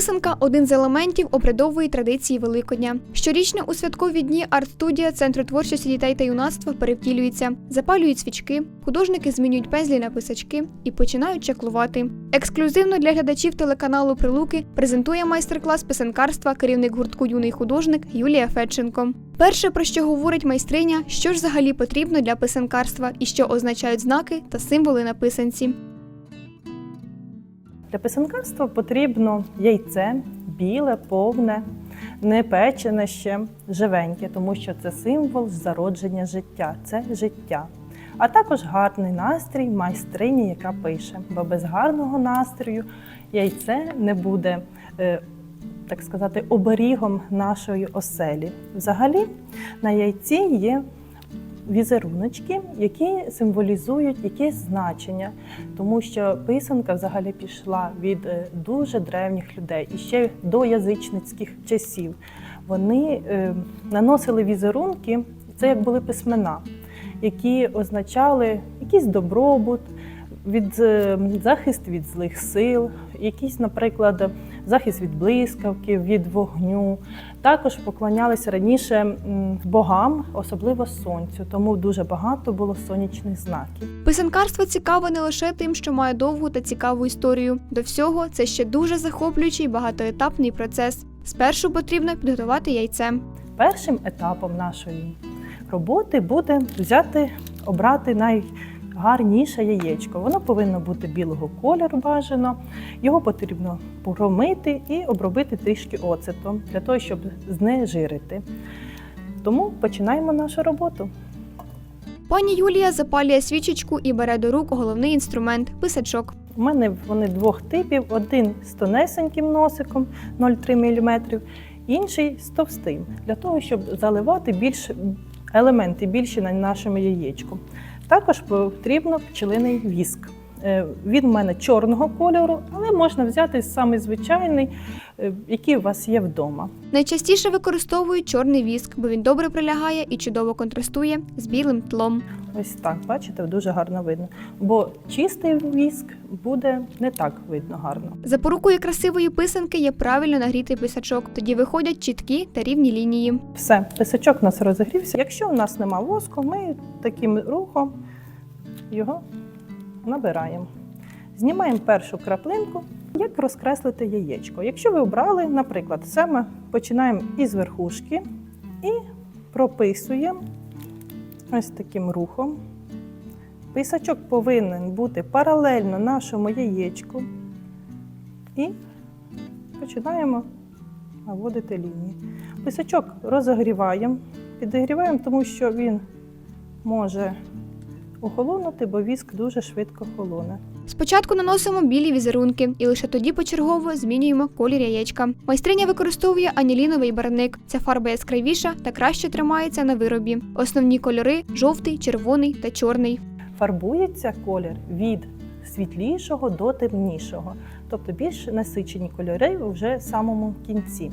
Писанка один з елементів обрядової традиції Великодня. Щорічно у святкові дні арт-студія Центру творчості дітей та юнацтва перевтілюється, запалюють свічки, художники змінюють пезлі на писачки і починають чаклувати. Ексклюзивно для глядачів телеканалу Прилуки презентує майстер-клас писанкарства керівник гуртку юний художник Юлія Федченко. Перше, про що говорить майстриня, що ж взагалі потрібно для писанкарства і що означають знаки та символи на писанці. Для писанкарства потрібно яйце, біле, повне, не печене ще, живеньке, тому що це символ зародження життя, це життя. А також гарний настрій майстрині, яка пише. Бо без гарного настрою яйце не буде, е, так сказати, оберігом нашої оселі. Взагалі на яйці є візеруночки, які символізують якесь значення, тому що писанка взагалі пішла від е, дуже древніх людей і ще до язичницьких часів. Вони е, наносили візерунки, це як були письмена, які означали якийсь добробут, від е, захист від злих сил, якийсь, наприклад, захист від блискавки, від вогню. Також поклонялися раніше богам, особливо сонцю, тому дуже багато було сонячних знаків. Писанкарство цікаве не лише тим, що має довгу та цікаву історію. До всього це ще дуже захоплюючий багатоетапний процес. Спершу потрібно підготувати яйце. Першим етапом нашої роботи буде взяти, обрати найгарніше яєчко. Воно повинно бути білого кольору бажано. Його потрібно промити і обробити трішки оцетом для того, щоб знежирити. Тому починаємо нашу роботу. Пані Юлія запалює свічечку і бере до рук головний інструмент писачок. У мене вони двох типів: один з тонесеньким носиком 0,3 мм, інший з товстим, для того, щоб заливати більш елементи більші на нашому яєчку. Також потрібно пчелиний віск. Е, Він в мене чорного кольору, але можна взяти самий звичайний, е, який у вас є вдома. Найчастіше використовують чорний віск, бо він добре прилягає і чудово контрастує з білим тлом. Ось так, бачите, дуже гарно видно. Бо чистий віск буде не так видно гарно. Запорукою красивої писанки є правильно нагрітий писачок. Тоді виходять чіткі та рівні лінії. Все, писачок у нас розігрівся. Якщо у нас нема воску, ми таким рухом його набираємо. Знімаємо першу краплинку, як розкреслити яєчко. Якщо ви обрали, наприклад, саме починаємо із верхушки і прописуємо ось таким рухом. Писачок повинен бути паралельно нашому яєчку. І починаємо наводити лінії. Писачок розогріваємо, підігріваємо, тому що він може охолонути, бо віск дуже швидко холоне. Спочатку наносимо білі візерунки і лише тоді почергово змінюємо колір яєчка. Майстриня використовує аніліновий барвник. Ця фарба яскравіша та краще тримається на виробі. Основні кольори жовтий, червоний та чорний. Фарбується колір від світлішого до темнішого, тобто більш насичені кольори вже в самому кінці.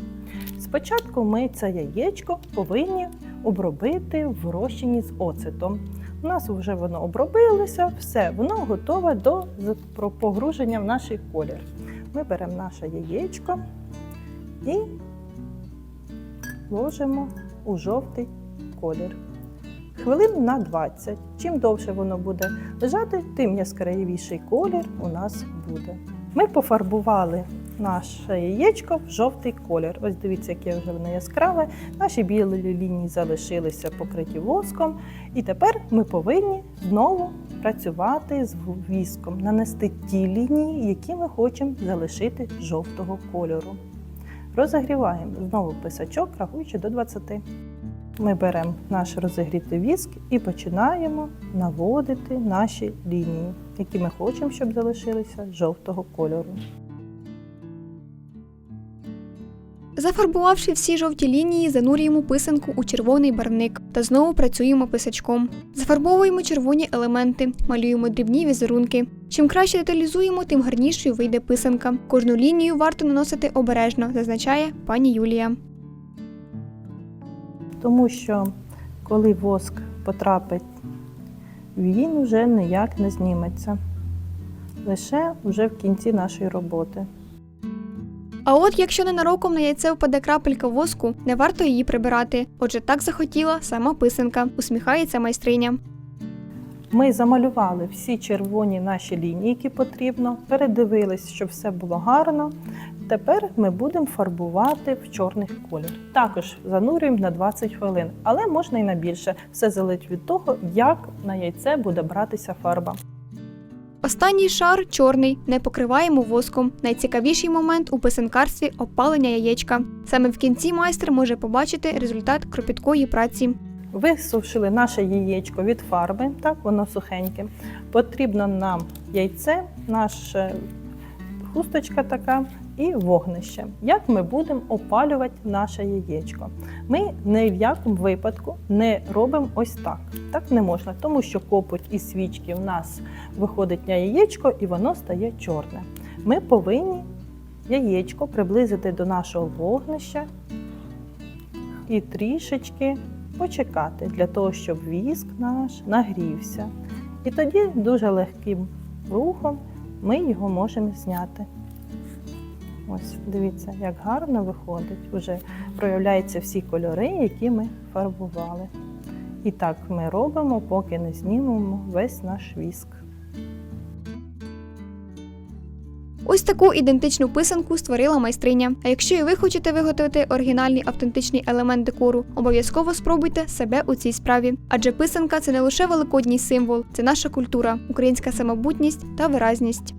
Спочатку ми це яєчко повинні обробити в розчині з оцетом. У нас вже воно обробилося, все, воно готове до погруження в наш колір. Ми беремо наше яєчко і ложимо у жовтий колір. Хвилин на 20. Чим довше воно буде лежати, тим яскравіший колір у нас буде. Ми пофарбували наше яєчко в жовтий колір. Ось дивіться, яке вже воно яскраве. Наші білі лінії залишилися покриті воском. І тепер ми повинні знову працювати з віском, нанести ті лінії, які ми хочемо залишити жовтого кольору. Розігріваємо знову писачок, рахуючи до 20. Ми беремо наш розігрітий віск і починаємо наводити наші лінії, які ми хочемо, щоб залишилися жовтого кольору. Зафарбувавши всі жовті лінії, занурюємо писанку у червоний барвник та знову працюємо писачком. Зафарбовуємо червоні елементи, малюємо дрібні візерунки. Чим краще деталізуємо, тим гарнішою вийде писанка. Кожну лінію варто наносити обережно, зазначає пані Юлія. Тому що коли воск потрапить, він вже ніяк не зніметься. Лише вже в кінці нашої роботи. А от якщо ненароком на яйце впаде крапелька воску, не варто її прибирати. Отже, так захотіла сама писанка, усміхається майстриня. Ми замалювали всі червоні наші лінії, які потрібно, передивились, щоб все було гарно. Тепер ми будемо фарбувати в чорний колір. Також занурюємо на 20 хвилин, але можна і на більше. Все залежить від того, як на яйце буде братися фарба. Останній шар чорний, не покриваємо воском. Найцікавіший момент у писанкарстві опалення яєчка. Саме в кінці майстер може побачити результат кропіткої праці. Висушили наше яєчко від фарби, так воно сухеньке. Потрібно нам яйце, наша хусточка така і вогнище. Як ми будемо опалювати наше яєчко? Ми ні в якому випадку не робимо ось так. Так не можна, тому що копоть і свічки в нас виходить на яєчко і воно стає чорне. Ми повинні яєчко приблизити до нашого вогнища і трішечки почекати для того, щоб віск наш нагрівся. І тоді дуже легким рухом ми його можемо зняти. Ось, дивіться, як гарно виходить. Уже проявляються всі кольори, які ми фарбували. І так ми робимо, поки не знімемо весь наш віск. Ось таку ідентичну писанку створила майстриня. А якщо і ви хочете виготовити оригінальний автентичний елемент декору, обов'язково спробуйте себе у цій справі. Адже писанка це не лише великодній символ, це наша культура, українська самобутність та виразність.